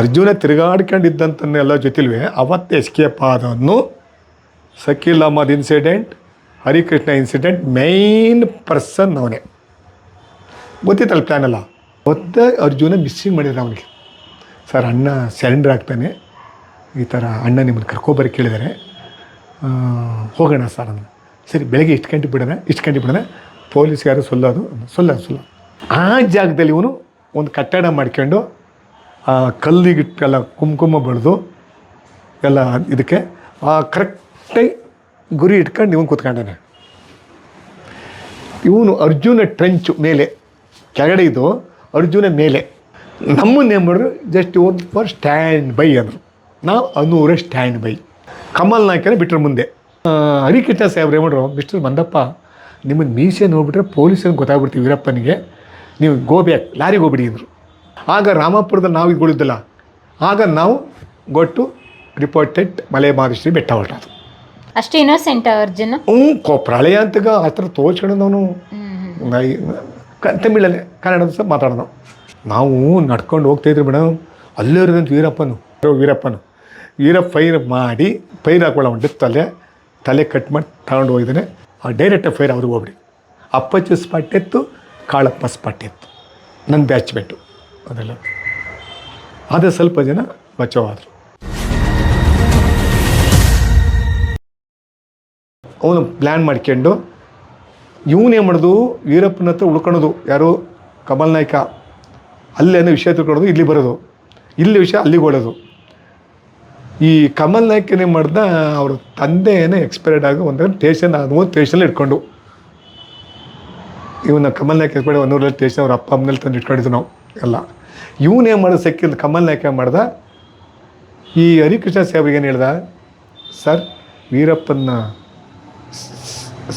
ಅರ್ಜುನ ತಿರುಗಾಡ್ಕೊಂಡಿದ್ದಂತನ್ನೆಲ್ಲ ಜೊತೆಲ್ವೇ, ಅವತ್ತು ಎಸ್ಕೇಪ್ ಆದವನು Shakeel Ahmed incident Harikrishna incident main person ಅವನೇ. ಗೊತ್ತಿತ್ತಲ್ಲ ಪ್ಲ್ಯಾನ್ ಅಲ್ಲ ಅರ್ಜುನ ಮಿಸ್ಸಿಂಗ್ ಮಾಡಿದ್ರು ಅವನಿಗೆ. ಸರ್ ಅಣ್ಣ ಸರೆಂಡರ್ ಆಗ್ತಾನೆ ಈ ಥರ ಅಣ್ಣ ನಿಮ್ಮನ್ನು ಕರ್ಕೊಬರಿ ಕೇಳಿದರೆ ಹೋಗೋಣ ಸರ್ ಅಂದ್ರೆ ಸರಿ, ಬೆಳಗ್ಗೆ ಇಷ್ಟು ಗಂಟೆ ಬಿಡೋಣ, ಇಷ್ಟು ಗಂಟೆ ಬಿಡೋಣ. ಪೊಲೀಸ್ ಯಾರು ಸೊಲ್ಲೋದು? ಸೊಲ್ಲ ಸೊಲ್ಲ ಆ ಜಾಗದಲ್ಲಿ ಇವನು ಒಂದು ಕಟ್ಟಡ ಮಾಡ್ಕೊಂಡು ಆ ಕಲ್ಲಿಗಿಟ್ಟೆಲ್ಲ ಕುಂಕುಮ ಬೆಳೆದು ಎಲ್ಲ ಇದಕ್ಕೆ ಆ ಕರೆಕ್ಟಾಗಿ ಗುರಿ ಇಟ್ಕೊಂಡು ಇವನು ಕೂತ್ಕೊಂಡಾನೆ. ಇವನು ಅರ್ಜುನ ಟ್ರೆಂಚು ಮೇಲೆ, ಕೆಳಗಡೆ ಇದು ಅರ್ಜುನ ಮೇಲೆ. ನಮ್ಮನ್ನೇನು ಮಾಡಿದ್ರು ಜಸ್ಟ್ ಒಂದು ಫಾರ್ ಸ್ಟ್ಯಾಂಡ್ ಬೈ ಅಂದರು. ನಾವು ಅನೂರ ಸ್ಟ್ಯಾಂಡ್ ಬೈ ಕಮಲ್ ನಾಯ್ಕನೇ ಬಿಟ್ಟರು ಮುಂದೆ. ಹರಿಕೃಷ್ಣ ಸಾಹೇಬ್ರು ಏನು ಮಾಡ್ರು ಮಿಸ್ಟರ್ ಮಂದಪ್ಪ ನಿಮ್ಮನ್ನು ಮೀಸೆ ನೋಡ್ಬಿಟ್ರೆ ಪೊಲೀಸರಿಗೆ ಗೊತ್ತಾಗ್ಬಿಡ್ತೀವಿ ವೀರಪ್ಪನಿಗೆ. ನೀವು ಗೋ ಬ್ಯಾಕ್, ಲಾರಿಗೆ ಹೋಗ್ಬಿಡಿ, ಅಂದರು. ಆಗ ರಾಮಾಪುರದ ನಾವು ಇದ್ಗಳಿದ್ದಲ್ಲ ಆಗ ನಾವು ಗೊಟ್ಟು ರಿಪೋರ್ಟೆಡ್ ಮಲೆ ಮಹದೇಶ್ವರಿ ಬೆಟ್ಟ ಹೊರಟದು ಅಷ್ಟು ಇನ್ನೋಸೆಂಟ್ ಅರ್ಜುನ್? ಹ್ಞೂ ಕೊ ಪ್ರಳಯ ಅಂತಗ ಆ ಥರ ತೋಚ್ಕೊಂಡವನು ತಮಿಳಲ್ಲಿ ಕನ್ನಡದ ಸಹ ಮಾತಾಡೋದು ನಾವು ನಡ್ಕೊಂಡು ಹೋಗ್ತಾಯಿದ್ರು ಮೇಡಮ್ ಅಲ್ಲೇ ಇರೋದಂತ ವೀರಪ್ಪನು ವೀರಪ್ಪನು. ವೀರಪ್ಪ ಫೈರ್ ಮಾಡಿ ಫೈರ್ ಹಾಕೊಳ್ಳೋ ಒಂದು ತಲೆ ತಲೆ ಕಟ್ ಮಾಡಿ ತಗೊಂಡು ಹೋಗಿದ್ದಾನೆ. ಆ ಡೈರೆಕ್ಟ್ ಫೈರ್ ಅವ್ರಿಗೆ ಹೋಗ್ಬಿಡಿ. ಅಪ್ಪಚ್ಚು ಸ್ಪಾಟ್ ಎತ್ತು ಕಾಳಪ್ಪ ಸ್ಪಾಟ್ ಎತ್ತು. ನನ್ನ ಬ್ಯಾಚ್ಮೆಂಟು ಅದೆಲ್ಲ. ಅದೇ ಸ್ವಲ್ಪ ಜನ ಬಚಾವಾದರು ಅವನು ಪ್ಲ್ಯಾನ್ ಮಾಡ್ಕೊಂಡು, ಇವನೇ ಮಾಡೋದು, ವೀರಪ್ಪನ ಹತ್ರ ಉಳ್ಕೊಳೋದು ಯಾರು? ಕಮಲ್ ನಾಯ್ಕ. ಅಲ್ಲೇನೋ ವಿಷಯ ತಿಳ್ಕೊಳೋದು ಇಲ್ಲಿ ಬರೋದು. ಇಲ್ಲಿ ವಿಷಯ ಅಲ್ಲಿಗೆ ಓಡೋದು. ಈ ಕಮಲ್ ನಾಯ್ಕನೇ ಮಾಡ್ದ, ಅವ್ರ ತಂದೆಯೇ ಎಕ್ಸ್ಪೈರ್ಡ್ ಆಗಿ ಒಂದು ಸ್ಟೇಷನ್ ಅದು ಸ್ಟೇಷನಲ್ಲಿ ಇಟ್ಕೊಂಡು. ಇವನ ಕಮಲ್ ನಾಯ್ಕ ಎಕ್ಸ್ಪೈರ್ಡ್ ಒಂದೂರಲ್ಲಿ ಸ್ಟೇಷನ್ ಅವ್ರ ಅಪ್ಪ ಅಮ್ಮನಲ್ಲಿ ತಂದು ಇಟ್ಕೊಂಡಿದ್ದು ನಾವು. ಎಲ್ಲ ಇವನೇನು ಮಾಡಿದ ಸಿಕ್ಕಿಲ್ಲ ಕಮಲ್ ನಾಯ್ಕ ಮಾಡ್ದ? ಈ ಹರಿಕೃಷ್ಣ ಸಾಹೇಬ್ರಿಗೆ ಏನು ಹೇಳ್ದ? ಸರ್ ವೀರಪ್ಪನ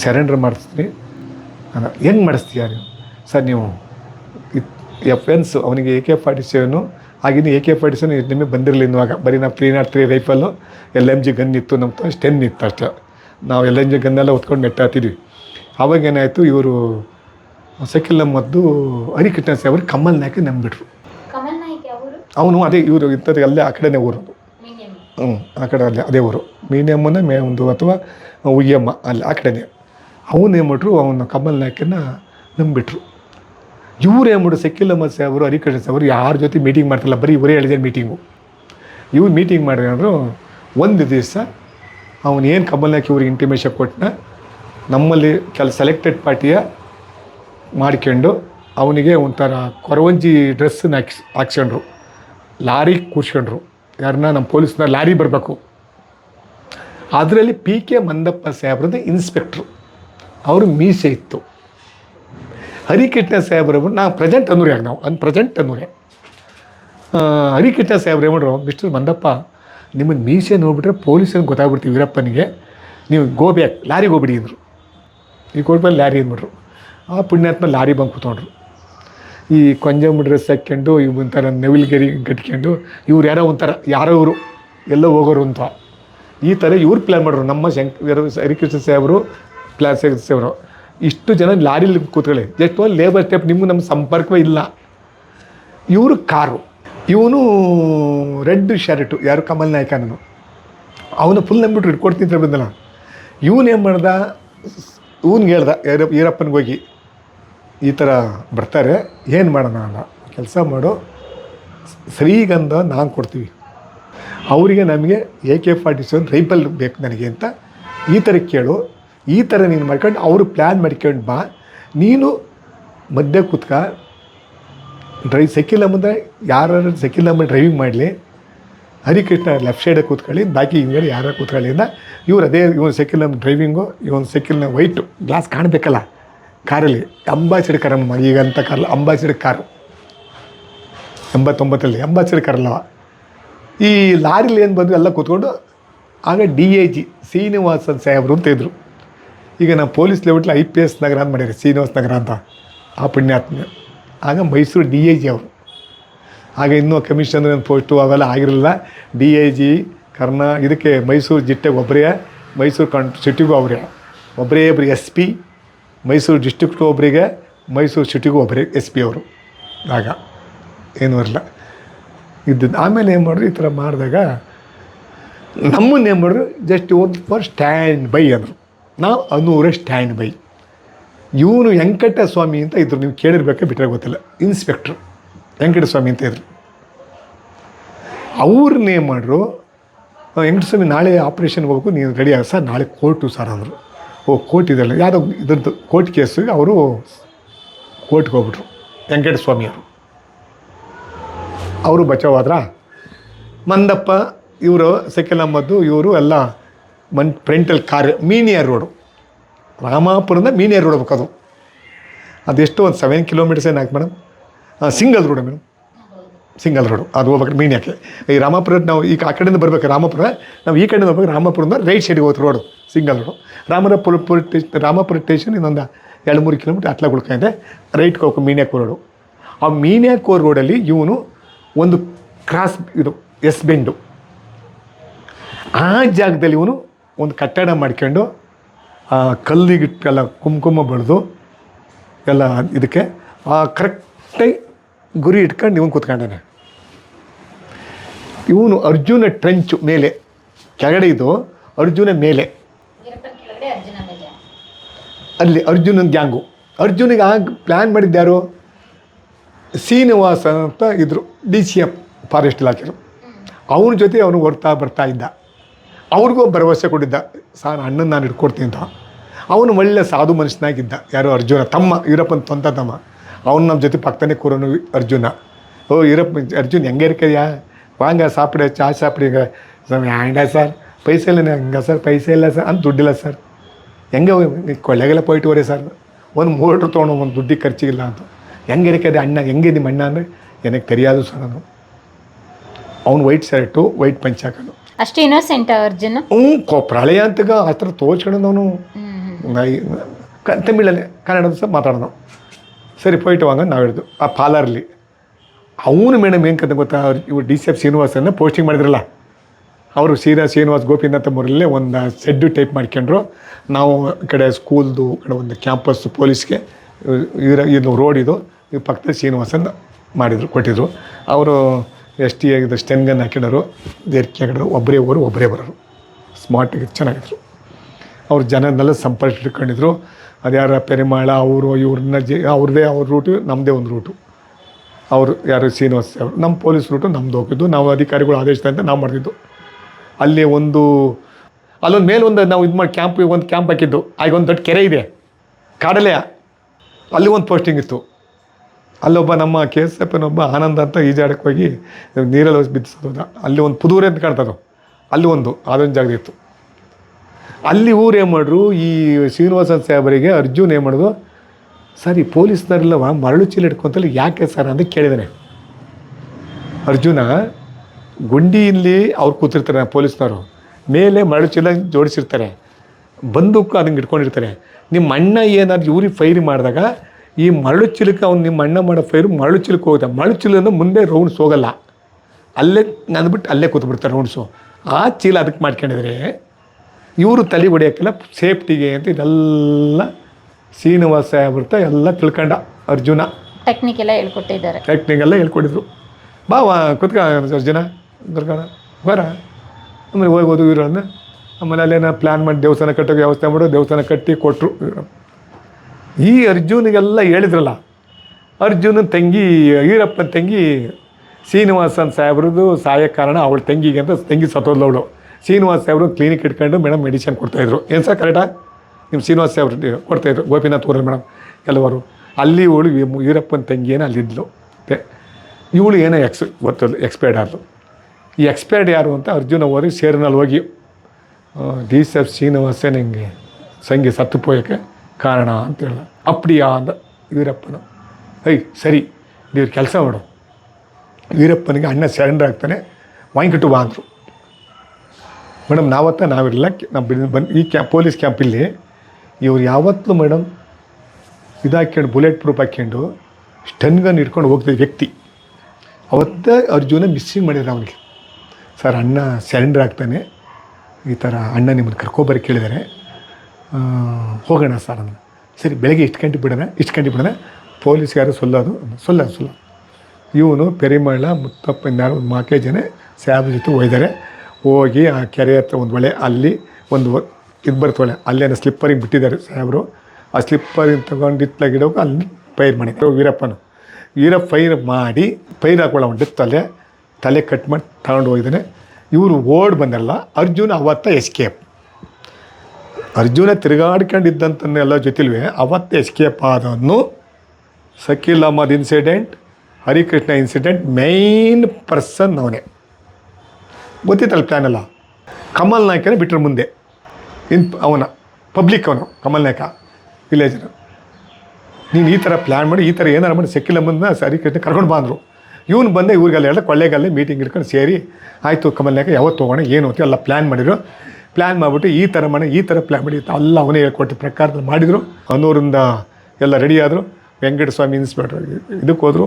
ಸರೆಂಡರ್ ಮಾಡಿಸ್ತೀನಿ. ನಾನು ಹೆಂಗೆ ಮಾಡಿಸ್ತೀಯ ನೀವು? ಸರ್, ನೀವು ಎಫ್ ಎನ್ಸ್ ಅವನಿಗೆ ಎ ಕೆ ಫಾರ್ಟಿ ಸೆವೆನು ಆಗಿನ ಎ ಕೆ ಫಾರ್ಟಿ ಸೆವೆನ್ ನಿಮಗೆ ಬಂದಿರಲಿಲ್ಲ ಇನ್ನುವಾಗ ಬರೀ ನಾವು three not three rifle, L M G gun ಇತ್ತು, ನಮ್ಮ ಟೆನ್ ಇತ್ತು ಅಷ್ಟೇ. ನಾವು ಎಲ್ ಎಂ ಜಿ ಗನ್ನೆಲ್ಲ ಹೊತ್ಕೊಂಡು ನೆಟ್ಟಾತಿದ್ವಿ ಅವಾಗ ಏನಾಯಿತು, ಇವರು ಸಕಿಲ್ ಮದ್ದು ಹರಿಕೃಷ್ಣ ಅವರು ಕಮಲ್ ನಾಯ್ಕ ನಂಬಿಟ್ರು. ಅವನು ಅದೇ ಇವರು ಇಂಥದ್ದು ಅಲ್ಲೇ ಆ ಕಡೆನೇ ಊರು ಹ್ಞೂ ಆ ಕಡೆ ಅಲ್ಲೇ ಅದೇ ಊರು. ಮೀನಿಯಮ್ಮನ ಮೇ ಒಂದು ಅಥವಾ ಉಯ್ಯಮ್ಮ ಅಲ್ಲಿ ಆ ಕಡೆನೇ. ಅವನು ಏನ್ಬಿಟ್ರು ಅವನು ಕಮಲ್ ನಾಯ್ಕನ ನಂಬಿಟ್ರು. ಇವ್ರು ಏನ್ಬಿಟ್ರು ಸೆಕ್ಕಿಲ್ ಸಿ ಅವರು ಹರಿಕೃಷ್ಣ ಅವರು ಯಾರ ಜೊತೆ ಮೀಟಿಂಗ್ ಮಾಡ್ತಿಲ್ಲ ಬರೀ ಇವರೇ ಹೇಳಿದೆ ಮೀಟಿಂಗು ಇವ್ರು ಮೀಟಿಂಗ್ ಮಾಡಿದ್ರು ಒಂದು ದಿವಸ ಅವನೇನು ಏನು ಕಮಲ್ ನಾಯ್ಕ ಇವ್ರಿಗೆ ಇಂಟಿಮೇಷನ್ ಕೊಟ್ಟನ ನಮ್ಮಲ್ಲಿ ಕೆಲ ಸೆಲೆಕ್ಟೆಡ್ ಪಾರ್ಟಿಯ ಮಾಡ್ಕೊಂಡು ಅವನಿಗೆ ಒಂಥರ ಕೊರವಂಜಿ ಡ್ರೆಸ್ಸನ್ನು ಹಾಕ್ಸ್, ಹಾಕ್ಸ್ಕೊಂಡ್ರು. ಲಾರಿ ಕೂರ್ಸ್ಕೊಂಡ್ರು. ಯಾರನ್ನ ನಮ್ಮ ಪೊಲೀಸ್ನ ಲಾರಿ ಬರಬೇಕು. ಅದರಲ್ಲಿ ಪಿ ಕೆ ಮಂದಪ್ಪ ಸಾಹೇಬ್ರದ್ದು ಇನ್ಸ್ಪೆಕ್ಟ್ರು. ಅವರು ಮೀಸೆ ಇತ್ತು. ಹರಿಕೃಷ್ಣ ಸಾಹೇಬ್ರವರು ನಾವು ಪ್ರೆಸೆಂಟ್ ಅನ್ನೂರೇ ನಾವು. ಅನ್ ಪ್ರೆಸೆಂಟ್ ಅನ್ನೂರೆ. ಹರಿಕೃಷ್ಣ ಮಾಡ್ರು, ಮಿಸ್ಟರ್ ಮಂದಪ್ಪ ನಿಮ್ಮನ್ನು ಮೀಸೆ ನೋಡಿಬಿಟ್ರೆ ಪೊಲೀಸನ್ನು ಗೊತ್ತಾಗ್ಬಿಡ್ತೀವಿ ವೀರಪ್ಪನಿಗೆ. ನೀವು ಗೋ ಬ್ಯಾಕ್, ಲಾರಿಗೆ ಹೋಗ್ಬಿಡಿ ಅಂದರು. ಈ ಕೊಡ್ಬಲ್ಲಿ ಲಾರಿ ಅಂದ್ಬಿಟ್ರು ಆ ಪುಣ್ಯಾತ್ಮ ಲಾರಿ ಬಂದು ಕೂತ್ಕೊಂಡ್ರು. ಈ ಕೊಂಜಂಬ ಡ್ರೆಸ್ ಹಾಕ್ಕೊಂಡು ಇವ್ ಒಂಥರ ನೆವಿಲ್ಗೆರಿ ಕಟ್ಕೊಂಡು ಇವ್ರು ಯಾರೋ ಒಂಥರ, ಯಾರೋ ಇವರು, ಎಲ್ಲೋ ಹೋಗೋರು ಅಂತ. ಈ ಥರ ಇವ್ರು ಪ್ಲ್ಯಾನ್ ಮಾಡೋರು. ನಮ್ಮ ಶಂಕ್ ಹರಿಕೃಷ್ಣ ಸಾಹೇಬರು ಪ್ಲಾನ್ ಸೇವರು ಇಷ್ಟು ಜನ ಲಾರಿಲಿ ಕೂತ್ಕೊಳ್ಳಿ. ಜಸ್ಟ್ ಒಂದು ಲೇಬರ್ ಸ್ಟೆಪ್ ನಿಮ್ಗೆ ನಮ್ಮ ಸಂಪರ್ಕವೇ ಇಲ್ಲ. ಇವರು ಕಾರು. ಇವನು ರೆಡ್ ಶರ್ಟು, ಯಾರು ಕಮಲ್ ನಾಯ್ಕನನು ಅವನು ಫುಲ್ ನಂಬಿಟ್ರು ಇಟ್ಕೊಡ್ತೀನಿ ಬಂದಲ್ಲ. ಇವನು ಏನು ಮಾಡ್ದ ಇವನ್ಗೆ ಹೇಳ್ದ ಈರಪ್ಪನಿಗೆ ಹೋಗಿ. ಈ ಥರ ಬರ್ತಾರೆ, ಏನು ಮಾಡೋಣ ಅಲ್ಲ. ಕೆಲಸ ಮಾಡು ಶ್ರೀಗಂಧ ನಾನು ಕೊಡ್ತೀವಿ. ಅವರಿಗೆ ನಮಗೆ A K forty seven rifle ಬೇಕು ನನಗೆ ಅಂತ ಈ ಥರ ಕೇಳು. ಈ ಥರ ನೀನು ಮಾಡ್ಕೊಂಡು ಅವರು ಪ್ಲ್ಯಾನ್ ಮಾಡ್ಕೊಂಡು ಬಾ. ನೀನು ಮಧ್ಯೆ ಕೂತ್ಕ. ಡ್ರೈ ಸೈಕಿಲ್ ಮುಂದೆ ಯಾರು ಸೈಕಿಲ್ ಅಮ್ಮ ಡ್ರೈವಿಂಗ್ ಮಾಡಲಿ. ಹರಿಕೃಷ್ಣ ಲೆಫ್ಟ್ ಸೈಡಲ್ಲಿ ಕೂತ್ಕೊಳ್ಳಿ, ಬಾಕಿ ಹಿಂಗಡೆ ಯಾರು ಕೂತ್ಕೊಳ್ಳಿ ಅಂತ ಇವ್ರು ಅದೇ ಇವನು ಸೈಕಿಲ್ ನಮ್ಮ ಡ್ರೈವಿಂಗು ಇವನು ಸೈಕಿಲ್ನ ವೈಟು ಗ್ಲಾಸ್ ಕಾಣಬೇಕಲ್ಲ. ಕಾರಲ್ಲಿ ಅಂಬಾಸಿಡರ್ ಕಾರ್ ಈಗ ಈಗಂತ ಕಾರ್ ಅಂಬಾಸಿಡರ್ ಕಾರು. ಎಂಬತ್ತೊಂಬತ್ತರಲ್ಲಿ ಅಂಬಾಸಿಡರ್ ಕಾರಲ್ಲವ ಈ ಲಾರಿಲಿ ಏನು ಬಂದು ಎಲ್ಲ ಕೂತ್ಕೊಂಡು ಆಗ ಡಿ ಎ ಜಿ ಶ್ರೀನಿವಾಸನ್ ಸಾಹೇಬ್ರು ಅಂತ ಇದ್ದರು ಈಗ ನಾವು ಪೊಲೀಸ್ ಲೆವೆಟ್ಲಿ ಐ ಪಿ ಎಸ್ ನಗರ ಅಂತ ಮಾಡಿದ್ರು ಶ್ರೀನಿವಾಸ ನಗರ ಅಂತ. ಆ ಪುಣ್ಯಾತ್ಮ. ಆಗ ಮೈಸೂರು ಡಿ ಎ ಜಿ ಅವರು. ಆಗ ಇನ್ನೂ ಕಮಿಷನರ್ ಪೋಸ್ಟು ಅವೆಲ್ಲ ಆಗಿರಲಿಲ್ಲ. ಡಿ ಎ ಜಿ, ಕರ್ನಾ, ಇದಕ್ಕೆ ಮೈಸೂರು ಜಿಟ್ಟೆಗೆ ಒಬ್ಬರೇ ಮೈಸೂರು ಕಣ್ ಸಿಟಿಗೂ ಅವರೇ. ಒಬ್ಬರೇ ಒಬ್ಬರು ಎಸ್ ಪಿ ಮೈಸೂರು ಡಿಸ್ಟ್ರಿಕ್ಟು ಒಬ್ಬರಿಗೆ ಮೈಸೂರು ಸಿಟಿಗೂ ಒಬ್ಬರಿಗೆ ಎಸ್ ಪಿ ಅವರು. ಆಗ ಏನೂ ಇರಲ್ಲ ಇದ್ದದ್ದು ಆಮೇಲೆ ಏನು ಮಾಡಿದ್ರು ಈ ಥರ ಮಾಡಿದಾಗ ನಮ್ಮನ್ನು ಏನು ಮಾಡಿದ್ರು ಜಸ್ಟ್ ಒಂದು ಫಾರ್ ಸ್ಟ್ಯಾಂಡ್ ಬೈ ಅಂದರು. ನಾವು ಅನೂರೇ ಸ್ಟ್ಯಾಂಡ್ ಬೈ ಇವನು ವೆಂಕಟ ಸ್ವಾಮಿ ಅಂತ ಇದ್ರು. ನೀವು ಕೇಳಿರ್ಬೇಕು ಬಿಟ್ಟರೆ ಗೊತ್ತಿಲ್ಲ. ಇನ್ಸ್ಪೆಕ್ಟ್ರು ವೆಂಕಟ ಸ್ವಾಮಿ ಅಂತ ಇದ್ರು. ಅವ್ರನ್ನೇ ಮಾಡಿದ್ರು ವೆಂಕಟಸ್ವಾಮಿ ನಾಳೆ ಆಪ್ರೇಷನ್ ಹೋಗಬೇಕು, ನೀನು ರೆಡಿ ಆಗ ಸರ್ ನಾಳೆ ಕೋರ್ಟು ಸರ್ ಅಂದರು. ಓ ಕೋರ್ಟ್ ಇದೆಲ್ಲ ಯಾವುದೋ ಇದ್ರದ್ದು ಕೋರ್ಟ್ ಕೇಸಿಗೆ ಅವರು ಕೋರ್ಟ್ಗೆ ಹೋಗ್ಬಿಟ್ರು. ವೆಂಕಟಸ್ವಾಮಿ ಅವರು ಅವರು ಬಚಾವಾದ್ರ? ಮಂದಪ್ಪ ಇವರು ಸೆಕೆಲ್ ಅಹಮ್ಮದ್ದು ಇವರು ಎಲ್ಲ ಮನ್ ಫ್ರೆಂಟಲ್ ಕಾರ್ ಮೀನಿಯರ್ ರೋಡು. ರಾಮಾಪುರದಿಂದ ಮೀನಿಯರ್ ರೋಡ್ ಹೋಗ್ಬೇಕು ಅದು. ಅದೆಷ್ಟು ಒಂದು ಸೆವೆನ್ ಕಿಲೋಮೀಟರ್ಸ್ ಏನಾಯ್ತು madam? Single road madam. Single road ಅದು ಹೋಗ್ಬೇಕು ಮೀನ್ಯಾಕೆ. ಈ ರಾಮಾಪುರ, ನಾವು ಈಗ ಆ ಕಡೆಯಿಂದ ಬರಬೇಕು ರಾಮಾಪುರ, ನಾವು ಈ ಕಡೆಯಿಂದ ಹೋಗ್ಬೇಕು ರಾಮಾಪುರದಿಂದ ರೈಟ್ ಸೈಡಿಗೆ ಹೋಗ್ತು ರೋಡು ಸಿಂಗಲ್ ರೋಡು ರಾಮಪುರ ಪುರ ಸ್ಟೇಷನ್ ರಾಮಾಪುರ ಸ್ಟೇಷನ್ ಇನ್ನೊಂದು ಎರಡು ಮೂರು ಕಿಲೋಮೀಟರ್ ಅಟ್ಲ ಉಳ್ಕೊಂಡಿದೆ ರೈಟ್ಗೆ ಹೋಗ್ಬೇಕು ಮೀನ್ಯಾಕೋ ರೋಡು. ಆ ಮೀನ್ಯಾಕೋ ರೋಡಲ್ಲಿ ಇವನು ಒಂದು ಕ್ರಾಸ್ ಇದು ಎಸ್ ಬೆಂಡು. ಆ ಜಾಗದಲ್ಲಿ ಇವನು ಒಂದು ಕಟ್ಟಡ ಮಾಡ್ಕೊಂಡು, ಆ ಕಲ್ಲಿಗಿಟ್ಟೆಲ್ಲ ಕುಂಕುಮ ಬೆಳೆದು ಎಲ್ಲ ಇದಕ್ಕೆ, ಆ ಕರೆಕ್ಟಾಗಿ ಗುರಿ ಇಟ್ಕೊಂಡು ಇವನು ಕೂತ್ಕೊಂಡಾನೆ. ಇವನು ಅರ್ಜುನ ಟ್ರೆಂಚು ಮೇಲೆ, ಕೆಳಗಡೆ ಇದು, ಅರ್ಜುನ ಮೇಲೆ. ಅಲ್ಲಿ ಅರ್ಜುನನ ಗ್ಯಾಂಗು. ಅರ್ಜುನಿಗೆ ಆಗ ಪ್ಲ್ಯಾನ್ ಮಾಡಿದ್ದ್ಯಾರು ಶ್ರೀನಿವಾಸ ಅಂತ ಇದ್ದರು ಡಿ ಸಿ ಎಫ್ ಫಾರೆಸ್ಟ್ ಇಲಾಖೆರು ಅವನ ಜೊತೆ ಅವನು ಹೊರ್ತಾ ಬರ್ತಾ ಇದ್ದ. ಅವ್ರಿಗೂ ಭರವಸೆ ಕೊಟ್ಟಿದ್ದ ಸಾರ್ ಅಣ್ಣನ ನಾನು ಇಟ್ಕೊಡ್ತೀನಿ ಅಂತ. ಅವನು ಒಳ್ಳೆ ಸಾಧು ಮನುಷ್ಯನಾಗಿದ್ದ. ಯಾರೋ? ಅರ್ಜುನ. ತಮ್ಮ, ಈರಪ್ಪನ ಸ್ವಂತ ತಮ್ಮ. ಅವನು ನಮ್ಮ ಜೊತೆ ಪಕ್ಕನೇ ಕೂರೋನು ಅರ್ಜುನ. ಓ, ಈರಪ್ಪ, ಅರ್ಜುನ್, ಹೆಂಗೆ ಇರ್ಕಯ್ಯ? ವಾಂಗ ಸಾಪಿಡೆ ಚಾ ಸಾಪಿಡಿಗ ಹ್ಯಾಂಡ ಸರ್ ಪೈಸೆ ಇಲ್ಲ ಹಂಗ ಸರ್ ಪೈಸೆ ಇಲ್ಲ ಸರ್ ಅಂತ ದುಡ್ಡಿಲ್ಲ ಸರ್ ಹೆಂಗೆ ಕೊಳ್ಳೆಗೆಲ್ಲ ಪೋಯ್ಟು ಹೋರೆ ಸರ್ ಒಂದು ಮೋಟ್ರ್ ತೊಗೊಂಡು ಒಂದು ದುಡ್ಡಿಗೆ ಖರ್ಚಿಗಿಲ್ಲ ಅಂತ ಹೆಂಗೆ ಇರಕ್ಕೆ ಅಣ್ಣ ಹೆಂಗೆ ನಿಮ್ಮ ಅಣ್ಣ ಅಂದರೆ ನನಗೆ தெரியாது ಸರ್ ಅದು ಅವ್ನು ವೈಟ್ ಶರ್ಟು ವೈಟ್ ಪಂಚ್ ಹಾಕೋದು ಅಷ್ಟು ಇನ್ನೋಸೆಂಟ್ ಅರ್ಜುನ್ ಹ್ಞೂ ಕೊ ಪ್ರಳಯ ಅಂತಗ ಆ ಥರ ತೋಚ್ಕೊಂಡವನು ತಮಿಳಲ್ಲೇ ಕನ್ನಡದ ಸಹ ಮಾತಾಡೋದು ಸರಿ ಪೋಯ್ಟು ವಾಂಗ ನಾವು ಹಿಡಿದು ಆ ಪಾಲರ್ಲಿ ಅವನು ಮೇಡಮ್ ಏನು ಕತೆ ಗೊತ್ತಾ? ಅವ್ರು ಇವ್ರು ಡಿ ಸಿ ಎಫ್ ಶ್ರೀನಿವಾಸನ್ನ ಪೋಸ್ಟಿಂಗ್ ಮಾಡಿದ್ರಲ್ಲ? ಅವರು ಶ್ರೀರಾ ಶ್ರೀನಿವಾಸ್ ಗೋಪಿನಾಥ ಒಂದು ಸೆಡ್ಡು ಟೈಪ್ ಮಾಡ್ಕೊಂಡ್ರು. ನಾವು ಕಡೆ ಸ್ಕೂಲ್ದು ಕಡೆ ಒಂದು ಕ್ಯಾಂಪಸ್ ಪೊಲೀಸ್ಗೆ ಇದರ ಇದು ರೋಡ್ ಇದು ಈ ಪಕ್ಕದಲ್ಲಿ ಶ್ರೀನಿವಾಸನ್ ಮಾಡಿದರು, ಕೊಟ್ಟಿದ್ರು. ಅವರು ಎಸ್ ಟಿ ಆಗಿದ್ದು ಸ್ಟೆನ್ಗನ್ ಹಾಕಿಡೋರು ದೇರ್ಕಿ ಹಾಕಿಡೋರು ಒಬ್ಬರೇ ಹೋಗೋರು ಒಬ್ಬರೇ ಬರೋರು. ಸ್ಮಾರ್ಟಾಗಿ ಚೆನ್ನಾಗಿದ್ರು. ಅವ್ರು ಜನನೆಲ್ಲ ಸಂಪರ್ಕ ಇಟ್ಕೊಂಡಿದ್ರು ಅದ್ಯಾರ ಪೆರಿಮಾಳ, ಅವರು, ಇವ್ರನ್ನ ಜೆ ಅವ್ರದ್ದೇ ಅವ್ರ ರೂಟು ನಮ್ಮದೇ ಒಂದು ರೂಟು ಅವರು ಯಾರು ಶ್ರೀನಿವಾಸ್ ಅವರು ನಮ್ಮ ಪೊಲೀಸ್ ರೂಟು ನಮ್ದು ಹೋಗಿದ್ದು, ನಾವು ಅಧಿಕಾರಿಗಳು ಆದೇಶದಂತೆ ನಾವು ಮಾಡ್ತಿದ್ದು. ಅಲ್ಲಿ ಒಂದು, ಅಲ್ಲೊಂದು ಒಂದು ನಾವು ಇದು ಮಾಡಿ ಕ್ಯಾಂಪ್ ಒಂದು ಕ್ಯಾಂಪ್ ಹಾಕಿದ್ದು. ಆಗ ಒಂದು ದೊಡ್ಡ ಕೆರೆ ಇದೆ, ಕಾಡಲೆಯ. ಅಲ್ಲಿ ಒಂದು ಪೋಸ್ಟಿಂಗ್ ಇತ್ತು. ಅಲ್ಲೊಬ್ಬ ನಮ್ಮ ಕೆ ಎಸ್ ಎಫ್ ಒಬ್ಬ ಆನಂದ ಅಂತ ಈಜಾಡಕ್ಕೆ ಹೋಗಿ ನೀರಲ್ಲಿ ಬಿದ್ದಿಸೋದ ಅಲ್ಲಿ ಒಂದು ಪುದೂರೆ ಅಂತ ಕಾಣ್ತಾರೆ ಅಲ್ಲಿ ಒಂದು, ಅದೊಂದು ಜಾಗ ಇತ್ತು. ಅಲ್ಲಿ ಊರು ಏನು ಮಾಡ್ರು, ಈ ಶ್ರೀನಿವಾಸನ್ ಸಾಹೇಬರಿಗೆ ಅರ್ಜುನ್ ಏನು ಮಾಡೋದು ಸರ್ ಈ ಪೊಲೀಸ್ನವರೆಲ್ಲವ ಮರಳು ಚೀಲ ಇಟ್ಕೊಂತಲ್ಲಿ ಯಾಕೆ ಸರ್ ಅಂತ ಕೇಳಿದ್ದಾನೆ ಅರ್ಜುನ, ಗುಂಡಿಯಲ್ಲಿ ಅವ್ರು ಕೂತಿರ್ತಾರೆ ಪೊಲೀಸ್ನವರು. ಮೇಲೆ ಮರಳು ಚೀಲ ಜೋಡಿಸಿರ್ತಾರೆ. ಬಂದೂಕು ಅದನ್ನು ಇಟ್ಕೊಂಡಿರ್ತಾರೆ. ನಿಮ್ಮ ಅಣ್ಣ ಏನಾದ್ರು ಇವ್ರಿಗೆ ಫೈರ್ ಮಾಡಿದಾಗ ಈ ಮರಳು ಚೀಲಕ್ಕೆ ಅವ್ನು ನಿಮ್ಮ ಅಣ್ಣ ಮಾಡೋ ಫೈರು ಮರಳು ಚೀಲಕ್ಕೆ ಹೋಗುತ್ತೆ. ಮರಳು ಚೀಲನ ಮುಂದೆ ರೌಂಡ್ಸ್ ಹೋಗಲ್ಲ. ಅಲ್ಲೇ ನಂದ್ಬಿಟ್ಟು ಅಲ್ಲೇ ಕೂತ್ಬಿಡ್ತಾರೆ ರೌಂಡ್ಸು ಆ ಚೀಲ ಅದಕ್ಕೆ ಮಾಡ್ಕೊಂಡಿದ್ರೆ ಇವರು ತಲೆ ಹೊಡಿಯೋಕ್ಕೆಲ್ಲ ಸೇಫ್ಟಿಗೆ ಅಂತ ಇದೆಲ್ಲ ಶ್ರೀನಿವಾಸ ಸಾಹೇಬ್ರತ ಎಲ್ಲ ತಿಳ್ಕೊಂಡ ಅರ್ಜುನ. ಟೆಕ್ನಿಕ್ ಎಲ್ಲ ಹೇಳ್ಕೊಟ್ಟಿದ್ದಾರೆ. ಟೆಕ್ನಿಗೆಲ್ಲ ಹೇಳ್ಕೊಟ್ಟಿದ್ರು ಬಾ ಕುತ್ಕ ಅರ್ಜುನ ಕರ್ಕೋಣ ಬರ ಆಮೇಲೆ ಹೋಗಿ ಹೋದು ಇವ್ರನ್ನ ಆಮೇಲೆ ಅಲ್ಲೇನ ಪ್ಲ್ಯಾನ್ ಮಾಡಿ ದೇವಸ್ಥಾನ ಕಟ್ಟೋಕೆ ವ್ಯವಸ್ಥೆ ಮಾಡು ದೇವಸ್ಥಾನ ಕಟ್ಟಿ ಕೊಟ್ಟರು ಈ ಅರ್ಜುನಿಗೆಲ್ಲ ಹೇಳಿದ್ರಲ್ಲ ಅರ್ಜುನನ ತಂಗಿ ಈರಪ್ಪನ ತಂಗಿ ಶ್ರೀನಿವಾಸನ್ ಸಾಹೇಬ್ರದ್ದು ಸಾಯ ಕಾರಣ ಅವಳ ತಂಗಿಗೆ ಅಂತ ತಂಗಿ ಸತ್ತೋದ್ಲವಳು ಶ್ರೀನಿವಾಸ ಸಾಹೇಬ್ರು ಕ್ಲಿನಿಕ್ ಇಟ್ಕೊಂಡು ಮೇಡಮ್ ಮೆಡಿಸಿನ್ ಕೊಡ್ತಾಯಿದ್ರು ಏನು ಸರ್ ಕರೆಕ್ಟಾ ನಿಮ್ಮ ಶ್ರೀನಿವಾಸ ಅವರು ಕೊಡ್ತಾಯಿದ್ರು ಗೋಪಿನಾಥ್ ಊರಲ್ಲಿ ಮೇಡಮ್ ಕೆಲವರು. ಅಲ್ಲಿ ಇವಳು ಈರಪ್ಪನ ತಂಗಿ ಏನೋ ಅಲ್ಲಿದ್ಲು. ಮತ್ತೆ ಇವಳು ಏನೋ ಎಕ್ಸ್ ಗೊತ್ತಲ್ಲ ಎಕ್ಸ್ಪೈರ್ಡ್ ಆದ್ಲು. ಈ ಎಕ್ಸ್ಪೈರ್ಡ್ ಯಾರು ಅಂತ ಅರ್ಜುನ ಹೋಗಿ ಸೇರಿನಲ್ಲಿ ಹೋಗಿ ಡಿ ಸಿ ಎಫ್ ಶ್ರೀನಿವಾಸ ನಿಂಗೆ ಸಂಗಿ ಸತ್ತು ಪೋಯಕ್ಕೆ ಕಾರಣ ಅಂತ ಹೇಳ ಅಪ್ಪಡಿಯಾ ಅಂದ ವೀರಪ್ಪನ ಐ ಸರಿ, ನೀವು ಕೆಲಸ ಮಾಡು. ವೀರಪ್ಪನಿಗೆ ಅಣ್ಣ ಸರೆಂಡರ್ ಆಗ್ತಾನೆ ವಾಂಗಿಟ್ಟು ಬಾ ಅಂದರು. ಮೇಡಮ್, ನಾವತ್ತ ನಾವಿರಲ್ಲ ನಮ್ಮ ಬಂದು ಈ ಕ್ಯಾ ಪೊಲೀಸ್ ಕ್ಯಾಂಪಲ್ಲಿ ಇವ್ರು ಯಾವತ್ತೂ ಮೇಡಮ್ ಇದಾಕೊಂಡು ಬುಲೆಟ್ ಪ್ರೂಫ್ ಹಾಕ್ಕೊಂಡು ಸ್ಟನ್ ಇಟ್ಕೊಂಡು ಹೋಗ್ತಿದ್ದ ವ್ಯಕ್ತಿ. ಅವತ್ತೇ ಅರ್ಜುನ ಮಿಸ್ಸಿಂಗ್ ಮಾಡಿದ್ರು ಅವನಿಗೆ. ಸರ್, ಅಣ್ಣ ಸರೆಂಡರ್ ಆಗ್ತಾನೆ ಈ ಥರ ಅಣ್ಣ ನಿಮ್ಮನ್ನು ಕರ್ಕೊಬರಿ ಕೇಳಿದ್ದಾರೆ ಹೋಗೋಣ ಸರ್ ಅಂದ ಸರಿ, ಬೆಳಗ್ಗೆ ಇಷ್ಟು ಗಂಟೆ ಬಿಡೋಣ, ಇಷ್ಟು ಗಂಟೆ ಬಿಡೋಣ. ಪೊಲೀಸ್ ಯಾರು ಸೊಲ್ಲೋದು. ಸೊಲ್ಲ ಸೊಲ್ಲ. ಇವನು ಪೆರಿಮಳ ಮುತ್ತಪ್ಪ ಇನ್ನಾರು ಒಂದು ಜನ ಸ್ಯಾಬ್ ಜೊತೆ ಹೋಗಿದ್ದಾರೆ ಹೋಗಿ ಆ ಕೆರೆ ಹತ್ರ ಒಂದು ಒಳೆ ಅಲ್ಲಿ ಒಂದು ಇದು ಬರ್ತವಲ್ಲ ಅಲ್ಲೇನು ಸ್ಲಿಪ್ಪರಿಗೆ ಬಿಟ್ಟಿದ್ದಾರೆ ಸಾಹೇಬರು. ಆ ಸ್ಲಿಪ್ಪರಿಗೆ ತಗೊಂಡು ಇತ್ತಲಾಗಿಡೋಕೆ ಅಲ್ಲಿ ಪೈರ್ ಮಾಡಿದ್ರು ವೀರಪ್ಪನು. ವೀರಪ್ಪ ಫೈರ್ ಮಾಡಿ ಪೈರ್ ಹಾಕೊಳ್ಳೋ ಒಂದು ತಲೆ ತಲೆ ಕಟ್ ಮಾಡಿ ತಗೊಂಡು ಹೋಗಿದ್ದಾನೆ. ಇವರು ಓಡ್ ಬಂದಲ್ಲ ಅರ್ಜುನ ಅವತ್ತ ಎಸ್ಕೇಪ್ ಅರ್ಜುನ ತಿರುಗಾಡ್ಕೊಂಡಿದ್ದಂಥನ್ನೆಲ್ಲ ಜೊತೆಲ್ವೇ, ಅವತ್ತು ಎಸ್ಕೇಪ್ ಆದವನು Shakeel Ahmed incident Harikrishna incident main person ಅವನೇ. ಗೊತ್ತಿತ್ತಲ್ಲ ಪ್ಲ್ಯಾನ್ ಕಮಲ್ ನಾಯ್ಕನೇ ಬಿಟ್ಟರೆ ಮುಂದೆ. ಇನ್ ಅವನ ಪಬ್ಲಿಕ್ ಅವನು ಕಮಲ್ ನಾಯಕ ವಿಲೇಜರು ನೀನು ಈ ಥರ ಪ್ಲ್ಯಾನ್ ಮಾಡಿ, ಈ ಥರ ಏನಾರು ಮಾಡಿ ಸೆಕಿಲ್ ಸರಿ ಕೃಷ್ಣ ಕರ್ಕೊಂಡು ಬಂದರು. ಇವನು ಬಂದೆ ಇವ್ರಿಗೆಲ್ಲ ಎಲ್ಲ ಕೊಳ್ಳೇಗಲ್ಲೇ ಮೀಟಿಂಗ್ ಇಟ್ಕೊಂಡು ಸೇರಿ, ಆಯಿತು ಕಮಲ್ ನಾಯಕ ಯಾವತ್ತು ಹೋಗೋಣ, ಏನು ಅಂತ ಎಲ್ಲ ಪ್ಲ್ಯಾನ್ ಮಾಡಿದ್ರು. ಪ್ಲ್ಯಾನ್ ಮಾಡಿಬಿಟ್ಟು ಈ ಥರ ಮಾಡಿ ಈ ಥರ ಪ್ಲ್ಯಾನ್ ಮಾಡಿ ಎಲ್ಲ ಅವನೇ ಹೇಳ್ಕೊಟ್ಟ ಪ್ರಕಾರದಲ್ಲಿ ಮಾಡಿದರು. ಅನ್ನೋರಿಂದ ಎಲ್ಲ ready Venkataswamy inspector Swamy inspector ಇದಕ್ಕೆ ಹೋದರು.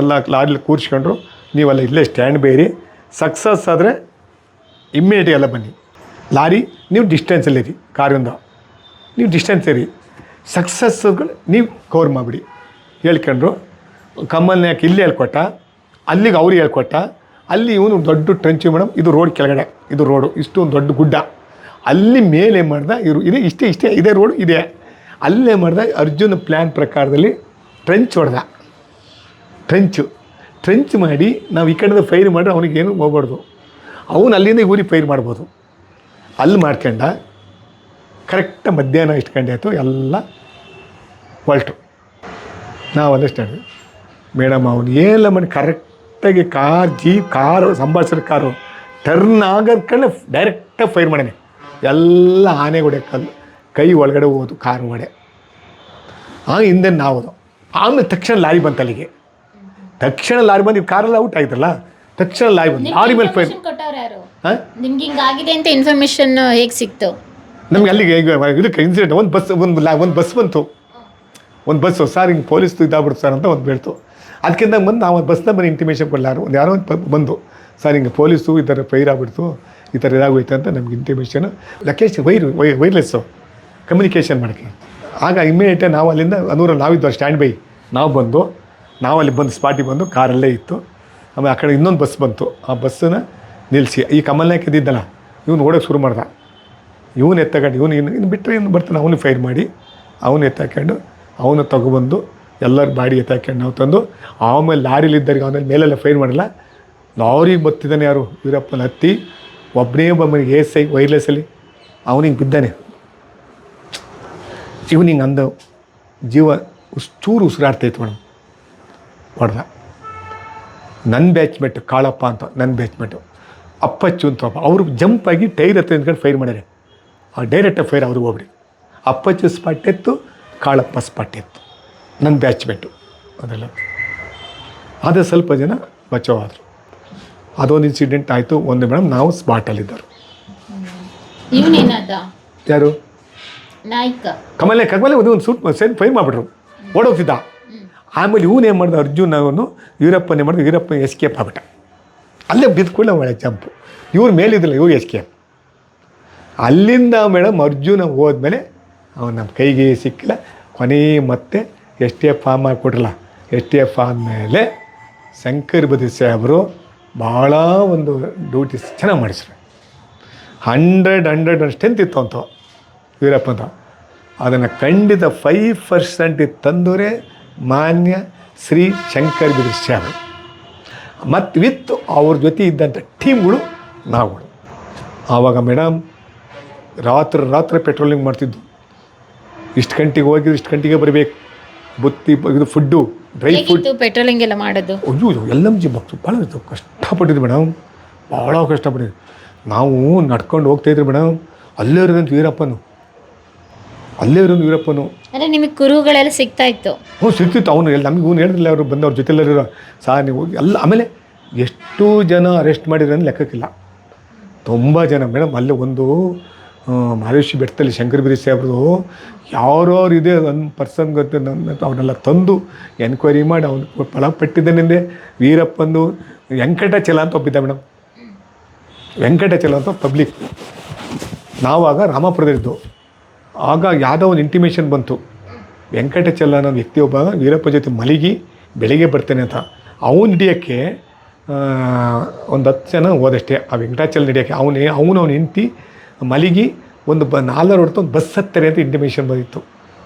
ಎಲ್ಲ ಲಾಡ್ಲಿ ಕೂರಿಸ್ಕೊಂಡ್ರು. ನೀವೆಲ್ಲ ಇಲ್ಲೇ ಸ್ಟ್ಯಾಂಡ್ ಬೇರಿ. ಸಕ್ಸಸ್ ಆದರೆ ಇಮ್ಮಿಡಿಯೇಟ್ ಎಲ್ಲ ಬನ್ನಿ. ಲಾರಿ, ನೀವು ಡಿಸ್ಟೆನ್ಸಲ್ಲಿರಿ ಕಾರಿಂದ. ನೀವು ಡಿಸ್ಟೆನ್ಸ್ ಇರಿ. ಸಕ್ಸಸ್ಗಳು ನೀವು ಕವರ್ ಮಾಡಿಬಿಡಿ. ಹೇಳ್ಕೊಂಡ್ರು ಕಮ್ಮಲ್ ಯಾಕೆ ಇಲ್ಲಿ ಹೇಳ್ಕೊಟ್ಟ, ಅಲ್ಲಿಗೆ ಅವ್ರಿಗೆ ಹೇಳ್ಕೊಟ್ಟ, ಅಲ್ಲಿ ಇವನು ದೊಡ್ಡ ಟ್ರೆಂಚು ಮೇಡಮ್ ಇದು ರೋಡ್ ಕೆಳಗಡೆ, ಇದು ರೋಡು ಇಷ್ಟು ಒಂದು ದೊಡ್ಡ ಗುಡ್ಡ. ಅಲ್ಲಿ ಮೇಲೆ ಏನು ಮಾಡ್ದ ಇವರು, ಇದೇ ಇಷ್ಟೇ ಇಷ್ಟೇ, ಇದೇ ರೋಡ್ ಇದೆ. ಅಲ್ಲೇ ಮಾಡ್ದ ಅರ್ಜುನ್ ಪ್ಲ್ಯಾನ್ ಪ್ರಕಾರದಲ್ಲಿ ಟ್ರೆಂಚ್ ಹೊಡೆದ. ಟ್ರೆಂಚು ಟ್ರೆಂಚ್ ಮಾಡಿ, ನಾವು ಈ ಕಡೆಯಿಂದ ಫೈರ್ ಮಾಡಿದ್ರೆ ಅವನಿಗೇನು ಹೋಗ್ಬಾರ್ದು. ಅವನು ಅಲ್ಲಿಂದ ಊರಿಗೆ ಫೈರ್ ಮಾಡ್ಬೋದು. ಅಲ್ಲಿ ಮಾಡ್ಕೊಂಡ ಕರೆಕ್ಟ್ ಮಧ್ಯಾಹ್ನ ಆಯಿತು, ಎಲ್ಲ ಹೊಲ್ಟು. ನಾವು ಅಂಡರ್ಸ್ಟ್ಯಾಂಡ್ ಮೇಡಮ್ ಅವನು ಏನಿಲ್ಲ ಮನೆ ಕರೆಕ್ಟಾಗಿ ಕಾರ್, ಜೀಪ್, ಕಾರು ಸಂಭಾಷಣೆ ಕಾರು ಟರ್ನ್ ಆಗದ್ಕಲ್ಲೇ ಡೈರೆಕ್ಟಾಗಿ ಫೈರ್ ಮಾಡೇನೆ. ಎಲ್ಲ ಆನೆ ಹೊಡೆ ಕಲ್ಲು, ಕೈ ಒಳಗಡೆ ಹೋದು, ಕಾರ್ ಒಡೆ ಆ ಹಿಂದೆ ನಾವು ಆಮೇಲೆ ತಕ್ಷಣ ಲಾರಿ ಬಂತು ಅಲ್ಲಿಗೆ ತಕ್ಷಣ ಲಾರಿ ಬಂದು ಕಾರೆಲ್ಲ ಔಟ್ ಆಯ್ತಲ್ಲ ತಕ್ಷಣ ಲೈವ್ ಬಂದು ಲಾರಿ ಮೇಲೆ ಫೈರ್ ಹಾಂ? ನಿಮ್ಗೆ ಹಿಂಗಾಗಿದೆ ಅಂತ ಇನ್ಫಾರ್ಮೇಶನ್ ಹೇಗೆ ಸಿಕ್ತು? ನಮ್ಗೆ ಅಲ್ಲಿಗೆ ಇದಕ್ಕೆ ಇನ್ಸಿಡೆಂಟ್ ಒಂದು ಬಸ್ ಒಂದು ಲಾ ಒಂದು ಬಸ್ ಬಂತು. ಒಂದು ಬಸ್ಸು ಸರ್ ಹಿಂಗೆ ಪೊಲೀಸ್ ಇದಾಗ್ಬಿಡ್ತು ಸರ್ ಅಂತ ಒಂದು ಬೀಳ್ತು. ಅದಕ್ಕಿಂತ ಬಂದು ನಾವು ಬಸ್ ನಂಬರ್ ಇಂಟಿಮೇಷನ್ ಕೊಡಲಾರು ಒಂದು ಯಾರೋ? ಒಂದು ಬಂದು ಸರ್ ಹಿಂಗೆ ಪೊಲೀಸು ಈ ಥರ ಫೈರ್ ಆಗ್ಬಿಡ್ತು. ಈ ಥರ ಇದಾಗೋಯ್ತು ಅಂತ ನಮ್ಗೆ ಇಂಟಿಮೇಷನ್ ಲಕೇಶ್ ವೈರ್ ವೈ ವೈರ್ಲೆಸ್ಸು ಕಮ್ಯುನಿಕೇಷನ್ ಮಾಡೋಕ್ಕೆ ಆಗ ಇಮ್ಮಿಡಿಯೇಟಾಗಿ ನಾವು ಅಲ್ಲಿಂದ ಅನೂರಲ್ಲಿ ನಾವಿದ್ದು ಸ್ಟ್ಯಾಂಡ್ ಬೈ ನಾವು ಬಂದು ನಾವು ಅಲ್ಲಿ ಬಂದು ಸ್ಪಾಟಿಗೆ ಬಂದು ಕಾರಲ್ಲೇ ಇತ್ತು. ಆಮೇಲೆ ಆ ಕಡೆ ಇನ್ನೊಂದು ಬಸ್ ಬಂತು. ಆ ಬಸ್ಸನ್ನ ನಿಲ್ಲಿಸಿ ಈ ಕಮಲ್ ನಾಯ್ಕ ಇದ್ದಿದ್ದಲ್ಲ, ಇವ್ನು ಓಡೋಕೆ ಶುರು ಮಾಡ್ದ. ಇವನು ಎತ್ತಕೊಂಡು, ಇವನು ಇನ್ನು ಇನ್ನು ಬಿಟ್ಟರೆ ಇನ್ನು ಬರ್ತಾನೆ ಅವನು ಫೈರ್ ಮಾಡಿ. ಅವನು ಎತ್ತಾಕೊಂಡು ಅವನು ತಗೊಬಂದು, ಎಲ್ಲರ ಬಾಡಿ ಎತ್ತಾಕೊಂಡು ನಾವು ತಂದು, ಆಮೇಲೆ ಲಾರಿಲಿದ್ದರಿಗೆ ಅವನಲ್ಲಿ ಮೇಲೆಲ್ಲ ಫೈರ್ ಮಾಡಲ್ಲ. ಲಾರಿಗೆ ಬತ್ತಿದ್ದಾನೆ ಯಾರು? ವೀರಪ್ಪನ ಹತ್ತಿ ಒಬ್ಬನೇ ಒಬ್ಬನಿಗೆ ಎಸ್ ಐ ವೈರ್ಲೆಸ್ಸಲ್ಲಿ ಅವನಿಗೆ ಬಿದ್ದಾನೆ. ಇವನು ಅಂದ ಜೀವ ಉಸ್ತೂರು ಉಸಿರಾಡ್ತೈತೆ ಮೇಡಮ್ ಹೊಡೆದ. ನನ್ನ ಬ್ಯಾಚ್ಮೆಟ್ ಕಾಳಪ್ಪ ಅಂತ ನನ್ನ ಬ್ಯಾಚ್ಮೆಟ್ಟು ಅಪ್ಪಚ್ಚು ಅಂತ ಒಬ್ಬ. ಅವರು ಜಂಪ್ ಆಗಿ ಟೈರ್ ಹತ್ರ ನಿಂತ್ಕೊಂಡು ಫೈರ್ ಮಾಡ್ಯಾರೆ ಆ ಡೈರೆಕ್ಟಾಗಿ ಫೈರ್ ಅವ್ರಿಗೆ ಹೋಗ್ಬಿಡಿ. ಅಪ್ಪಚ್ಚು ಸ್ಪಾಟ್ ಎತ್ತು ಕಾಳಪ್ಪ ಸ್ಪಾಟ್ ಎತ್ತು. ನನ್ನ ಬ್ಯಾಚ್ಮೆಂಟು ಅದೆಲ್ಲ. ಆದರೆ ಸ್ವಲ್ಪ ಜನ ಬಚಾವಾದರು ಅದೊಂದು ಇನ್ಸಿಡೆಂಟ್ ಆಯಿತು ಒಂದು ಮೇಡಮ್ ನಾವು ಸ್ಪಾಟಲ್ಲಿದ್ದರು ಯಾರು? ಕಮಲೆ ಕಮಲೆ ಒಂದು ಒಂದು ಸೂಟ್ ಸೇರಿ ಫೈರ್ ಮಾಡಿಬಿಟ್ರು. ಓಡೋಗ್ತಿದ್ದ. ಆಮೇಲೆ ಇವನು ಏನು ಮಾಡ್ದ? ಅರ್ಜುನ್ ಅವನು ವೀರಪ್ಪನೇ ಮಾಡಿದ? ವೀರಪ್ಪ ಎಸ್ಕೇಪ್ ಆಗ್ಬಿಟ್ಟ. ಅಲ್ಲೇ ಬಿದ್ದುಕೊಳ್ಳ ಒಳ್ಳೆ ಜಂಪು ಇವ್ರ ಮೇಲಿದ್ದಿಲ್ಲ ಇವ್ರು ಎಸ್ಕೇಪ್ ಅಲ್ಲಿಂದ ಮೇಡಮ್ ಅರ್ಜುನ ಹೋದ್ಮೇಲೆ ಅವನು ನಮ್ಮ ಕೈಗೆ ಸಿಕ್ಕಿಲ್ಲ. ಕೊನೆ ಮತ್ತೆ ಎಸ್ ಟಿ ಎಫ್ ಫಾರ್ಮ್ ಮಾಡಿಕೊಟ್ರಲ್ಲ. ಎಸ್ ಟಿ ಎಫ್ ಆದಮೇಲೆ ಶಂಕರ್ ಬದಿ ಸಾಹೇಬರು ಭಾಳ ಒಂದು ಡ್ಯೂಟೀಸ್ ಚೆನ್ನಾಗಿ ಮಾಡಿಸ್ರು. ಹಂಡ್ರೆಡ್ ಹಂಡ್ರೆಡ್ ಸ್ಟ್ರೆಂತ್ ಇತ್ತು ಅಂತ. ವೀರಪ್ಪ ಅಂತ ಅದನ್ನು ಖಂಡಿತ ಫೈವ್ ಪರ್ಸೆಂಟ್ ತಂದವರೇ ಮಾನ್ಯ ಶ್ರೀ ಶಂಕರ್ ಬಿದ್ರಿ ಶ್ಯಾಮರು ಮತ್ತು ವಿತ್ ಅವ್ರ ಜೊತೆ ಇದ್ದಂಥ ಟೀಮ್ಗಳು ನಾವುಗಳು. ಆವಾಗ ಮೇಡಮ್ ರಾತ್ರಿ ರಾತ್ರಿ ಪೆಟ್ರೋಲಿಂಗ್ ಮಾಡ್ತಿದ್ದು. ಇಷ್ಟು ಗಂಟೆಗೆ ಹೋಗಿದ್ರು ಇಷ್ಟು ಗಂಟೆಗೆ ಬರಬೇಕು. ಬುತ್ತಿ ಇದು ಫುಡ್ಡು ಡ್ರೈ ಫುಡ್ ಪೆಟ್ರೋಲಿಂಗ್ ಎಲ್ಲ ಮಾಡೋದು? ಅಯ್ಯೋ ಎಲ್ಲ ಜಿ ಬಕ್ಸು ಭಾಳ ಕಷ್ಟಪಟ್ಟಿದ್ದು ಮೇಡಮ್ ಭಾಳ ಕಷ್ಟಪಟ್ಟಿದ್ದು ನಾವು ನಡ್ಕೊಂಡು ಹೋಗ್ತಾಯಿದ್ರು ಮೇಡಮ್ ಅಲ್ಲೇ ಇರೋದಂತ ವೀರಪ್ಪನು. ಅಲ್ಲೇ ಇರೋನು ವೀರಪ್ಪನು. ಅಂದ್ರೆ ನಿಮಗೆ ಕುರುಗಳೆಲ್ಲ ಸಿಗ್ತಾ ಇತ್ತು. ಹ್ಞೂ ಸಿಗ್ತಿತ್ತು. ಅವನು ಎಲ್ಲ ನಮ್ಗೆ ಇವ್ನು ಹೇಳಿದ್ರಲ್ಲ ಅವರು ಬಂದವ್ರ ಜೊತೆಲ್ಲರೂ ಸಹ ನೀವು ಹೋಗಿ ಎಲ್ಲ ಆಮೇಲೆ ಎಷ್ಟು ಜನ ಅರೆಸ್ಟ್ ಮಾಡಿದ್ರೆ ಲೆಕ್ಕಕ್ಕಿಲ್ಲ. ತುಂಬ ಜನ ಮೇಡಮ್ ಅಲ್ಲೇ ಒಂದು ಮಹರ್ಷಿ ಬೆಟ್ಟದಲ್ಲಿ ಶಂಕರ ಸಾಹೇಬ್ರು ಸಾಹೇಬ್ರದು ಯಾರ್ಯಾರು ಇದೆ ಒಂದು ಪರ್ಸನ್ ಗೊತ್ತು ನನ್ನ ಅವನ್ನೆಲ್ಲ ತಂದು ಎನ್ಕ್ವೈರಿ ಮಾಡಿ ಅವನು ಫಲಪಟ್ಟಿದ್ದನೆಂದೇ ವೀರಪ್ಪಂದು ವೆಂಕಟಚಲ ಅಂತ ಒಬ್ಬಿದ್ದ ಮೇಡಮ್. ವೆಂಕಟಚಲ ಅಂತ ಪಬ್ಲಿಕ್ ನಾವಾಗ ರಾಮಾಪುರದಲ್ಲಿದ್ದು. ಆಗ ಯಾವುದೋ ಒಂದು ಇಂಟಿಮೇಷನ್ ಬಂತು. ವೆಂಕಟಚಲ ಅನ್ನೋ ವ್ಯಕ್ತಿ ಒಬ್ಬ ವೀರಪ್ಪ ಜೊತೆ ಮಲಗಿ ಬೆಳಿಗ್ಗೆ ಬರ್ತೇನೆ ಅಂತ. ಅವನು ಹಿಡಿಯೋಕ್ಕೆ ಒಂದು ಹತ್ತು ಜನ ಹೋದಷ್ಟೇ. ಆ ವೆಂಕಟಾಚಲ ಹಿಡಿಯೋಕ್ಕೆ ಅವನೇ ಅವನು ಅವ್ನು ಹೆಂಡ್ತಿ ಮಲಗಿ ಒಂದು ಬ ನಾಲ್ವರು ಹೊಡ್ತು ಒಂದು ಬಸ್ ಹತ್ತಾರೆ ಅಂತ ಇಂಟಿಮೇಷನ್ ಬಂದಿತ್ತು.